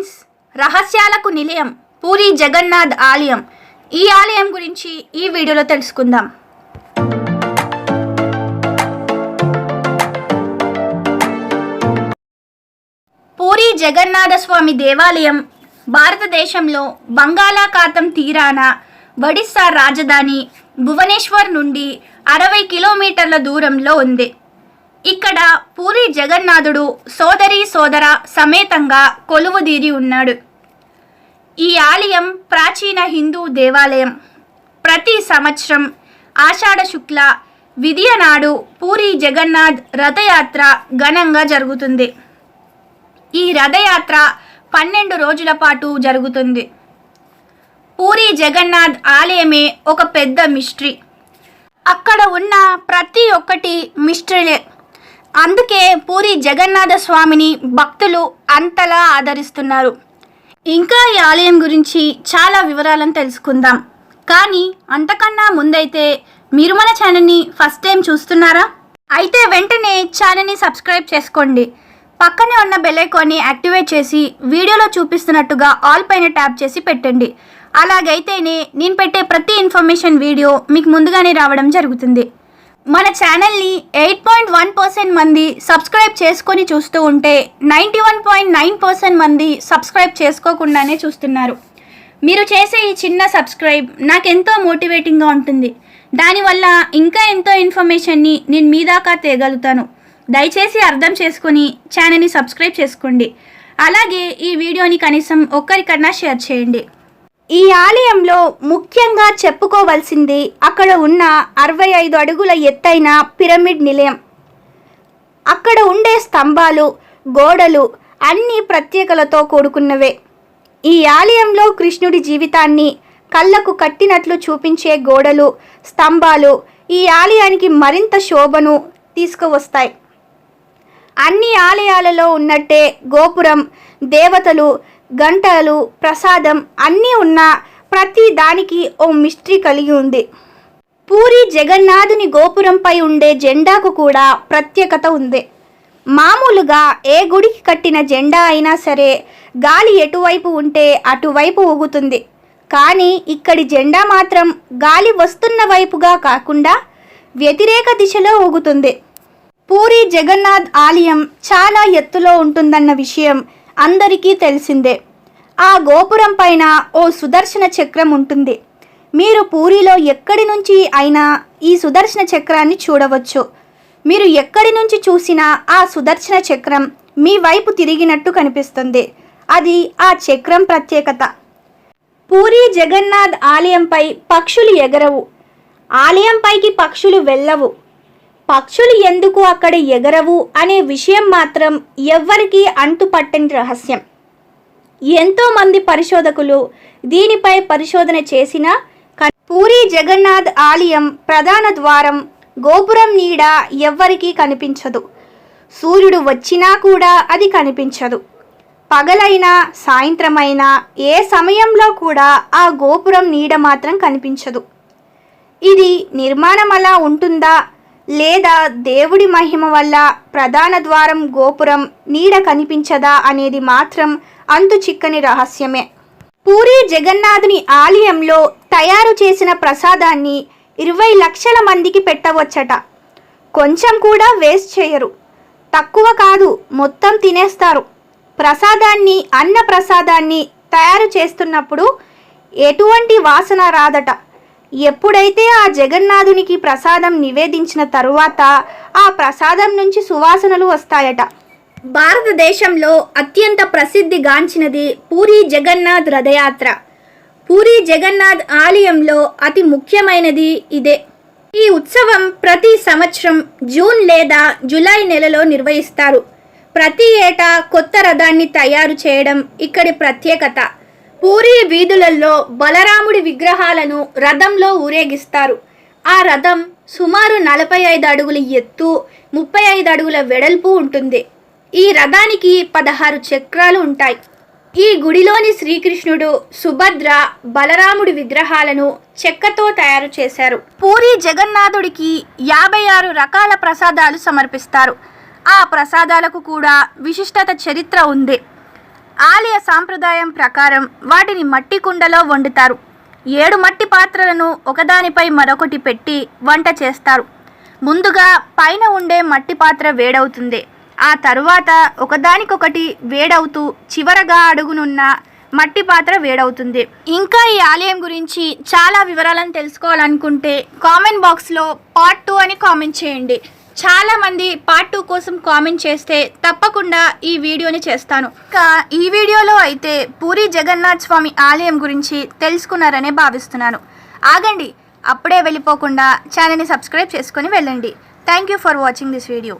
Friends రహస్యాలకు నిలయం పూరి జగన్నాథ్ ఆలయం. ఈ ఆలయం గురించి ఈ వీడియోలో తెలుసుకుందాం. పూరి జగన్నాథ స్వామి దేవాలయం భారతదేశంలో బంగాళాఖాతం తీరాన ఒడిస్సా రాజధాని భువనేశ్వర్ నుండి అరవై కిలోమీటర్ల దూరంలో ఉంది. ఇక్కడ పూరి జగన్నాథుడు సోదరి సోదర సమేతంగా కొలువుదీరి ఉన్నాడు. ఈ ఆలయం ప్రాచీన హిందూ దేవాలయం. ప్రతి సంవత్సరం ఆషాఢ శుక్ల విధియ నాడు పూరి జగన్నాథ్ రథయాత్ర ఘనంగా జరుగుతుంది. ఈ రథయాత్ర పన్నెండు రోజుల పాటు జరుగుతుంది. పూరి జగన్నాథ్ ఆలయమే ఒక పెద్ద మిస్టరీ. అక్కడ ఉన్న ప్రతి ఒక్కటి మిస్టరీలే. అందుకే పూరి జగన్నాథ స్వామిని భక్తులు అంతలా ఆదరిస్తున్నారు. ఇంకా ఈ ఆలయం గురించి చాలా వివరాలను తెలుసుకుందాం. కానీ అంతకన్నా ముందైతే మీరు మన ఛానల్ని ఫస్ట్ టైం చూస్తున్నారా? అయితే వెంటనే ఛానల్ని సబ్స్క్రైబ్ చేసుకోండి. పక్కనే ఉన్న బెల్లైకాన్ని యాక్టివేట్ చేసి వీడియోలో చూపిస్తున్నట్టుగా ఆల్ పైన ట్యాప్ చేసి పెట్టండి. అలాగైతేనే నేను పెట్టే ప్రతి ఇన్ఫర్మేషన్ వీడియో మీకు ముందుగానే రావడం జరుగుతుంది. మన ఛానల్ని ఎయిట్ పాయింట్ వన్ పర్సెంట్ మంది సబ్స్క్రైబ్ చేసుకొని చూస్తూ ఉంటే ninety one point nine percent మంది సబ్స్క్రైబ్ చేసుకోకుండానే చూస్తున్నారు. మీరు చేసే ఈ చిన్న సబ్స్క్రైబ్ నాకెంతో మోటివేటింగ్గా ఉంటుంది. దానివల్ల ఇంకా ఎంతో ఇన్ఫర్మేషన్ని నేను మీ దాకా తేగలుగుతాను. దయచేసి అర్థం చేసుకొని ఛానల్ని సబ్స్క్రైబ్ చేసుకోండి. అలాగే ఈ వీడియోని కనీసం ఒక్కరికన్నా షేర్ చేయండి. ఈ ఆలయంలో ముఖ్యంగా చెప్పుకోవలసింది అక్కడ ఉన్న అరవై ఐదు అడుగుల ఎత్తైన పిరమిడ్ నిలయం. అక్కడ ఉండే స్తంభాలు గోడలు అన్ని ప్రత్యేకలతో కూడుకున్నవే. ఈ ఆలయంలో కృష్ణుడి జీవితాన్ని కళ్ళకు కట్టినట్లు చూపించే గోడలు స్తంభాలు ఈ ఆలయానికి మరింత శోభను తీసుకువస్తాయి. అన్ని ఆలయాలలో ఉన్నట్టే గోపురం దేవతలు గంటలు ప్రసాదం అన్నీ ఉన్న ప్రతి దానికి ఓ మిస్టరీ కలిగి ఉంది. పూరి జగన్నాథుని గోపురంపై ఉండే జెండాకు కూడా ప్రత్యేకత ఉంది. మామూలుగా ఏ గుడికి కట్టిన జెండా అయినా సరే గాలి ఎటువైపు ఉంటే అటువైపు ఊగుతుంది. కానీ ఇక్కడి జెండా మాత్రం గాలి వస్తున్న వైపుగా కాకుండా వ్యతిరేక దిశలో ఊగుతుంది. పూరి జగన్నాథ్ ఆలయం చాలా ఎత్తులో ఉంటుందన్న విషయం అందరికీ తెలిసిందే. ఆ గోపురం పైన ఓ సుదర్శన చక్రం ఉంటుంది. మీరు పూరిలో ఎక్కడి నుంచి అయినా ఈ సుదర్శన చక్రాన్ని చూడవచ్చు. మీరు ఎక్కడి నుంచి చూసినా ఆ సుదర్శన చక్రం మీ వైపు తిరిగినట్టు కనిపిస్తుంది. అది ఆ చక్రం ప్రత్యేకత. పూరి జగన్నాథ్ ఆలయంపై పక్షులు ఎగరవు. ఆలయంపైకి పక్షులు వెళ్ళవు. పక్షులు ఎందుకు అక్కడ ఎగరవు అనే విషయం మాత్రం ఎవ్వరికీ అంటుపట్టని రహస్యం. ఎంతోమంది పరిశోధకులు దీనిపై పరిశోధన చేసిన పూరి జగన్నాథ్ ఆలయం ప్రధాన ద్వారం గోపురం నీడ ఎవ్వరికీ కనిపించదు. సూర్యుడు వచ్చినా కూడా అది కనిపించదు. పగలైనా సాయంత్రమైనా ఏ సమయంలో కూడా ఆ గోపురం నీడ మాత్రం కనిపించదు. ఇది నిర్మాణం అలా ఉంటుందా? లేదా దేవుడి మహిమ వల్ల ప్రధాన ద్వారం గోపురం నీడ కనిపించదా అనేది మాత్రం అంతు చిక్కని రహస్యమే. పూరి జగన్నాథుని ఆలయంలో తయారు చేసిన ప్రసాదాన్ని ఇరవై లక్షల మందికి పెట్టవచ్చట. కొంచెం కూడా వేస్ట్ చేయరు. తక్కువ కాదు మొత్తం తినేస్తారు. ప్రసాదాన్ని అన్న ప్రసాదాన్ని తయారు చేస్తున్నప్పుడు ఎటువంటి వాసన రాదట. ఎప్పుడైతే ఆ జగన్నాథునికి ప్రసాదం నివేదించిన తరువాత ఆ ప్రసాదం నుంచి సువాసనలు వస్తాయట. భారతదేశంలో అత్యంత ప్రసిద్ధిగాంచినది పూరి జగన్నాథ్ రథయాత్ర. పూరి జగన్నాథ్ ఆలయంలో అతి ముఖ్యమైనది ఇదే. ఈ ఉత్సవం ప్రతి సంవత్సరం జూన్ లేదా జూలై నెలలో నిర్వహిస్తారు. ప్రతి ఏటా కొత్త రథాన్ని తయారు చేయడం ఇక్కడి ప్రత్యేకత. పూరి వీధులలో బలరాముడి విగ్రహాలను రథంలో ఊరేగిస్తారు. ఆ రథం సుమారు నలభై ఐదు అడుగుల ఎత్తు ముప్పై ఐదు అడుగుల వెడల్పు ఉంటుంది. ఈ రథానికి పదహారు చక్రాలు ఉంటాయి. ఈ గుడిలోని శ్రీకృష్ణుడు సుభద్ర బలరాముడి విగ్రహాలను చెక్కతో తయారు చేశారు. పూరి జగన్నాథుడికి యాభై ఆరు రకాల ప్రసాదాలు సమర్పిస్తారు. ఆ ప్రసాదాలకు కూడా విశిష్టత చరిత్ర ఉంది. ఆలయ సాంప్రదాయం ప్రకారం వాటిని మట్టి కుండలో వండుతారు. ఏడు మట్టి పాత్రలను ఒకదానిపై మరొకటి పెట్టి వంట చేస్తారు. ముందుగా పైన ఉండే మట్టి పాత్ర వేడవుతుంది. ఆ తరువాత ఒకదానికొకటి వేడవుతూ చివరగా అడుగునున్న మట్టి పాత్ర వేడవుతుంది. ఇంకా ఈ ఆలయం గురించి చాలా వివరాలను తెలుసుకోవాలనుకుంటే కామెంట్ బాక్స్లో పార్ట్ టూ అని కామెంట్ చేయండి. చాలా మంది పార్ట్ టూ కోసం కామెంట్ చేస్తే తప్పకుండా ఈ వీడియోని చేస్తాను. ఇంకా ఈ వీడియోలో అయితే పూరి జగన్నాథ్ స్వామి ఆలయం గురించి తెలుసుకున్నారనే భావిస్తున్నాను. ఆగండి అప్పుడే వెళ్ళిపోకుండా ఛానల్ని సబ్స్క్రైబ్ చేసుకొని వెళ్ళండి. Thank you for watching this video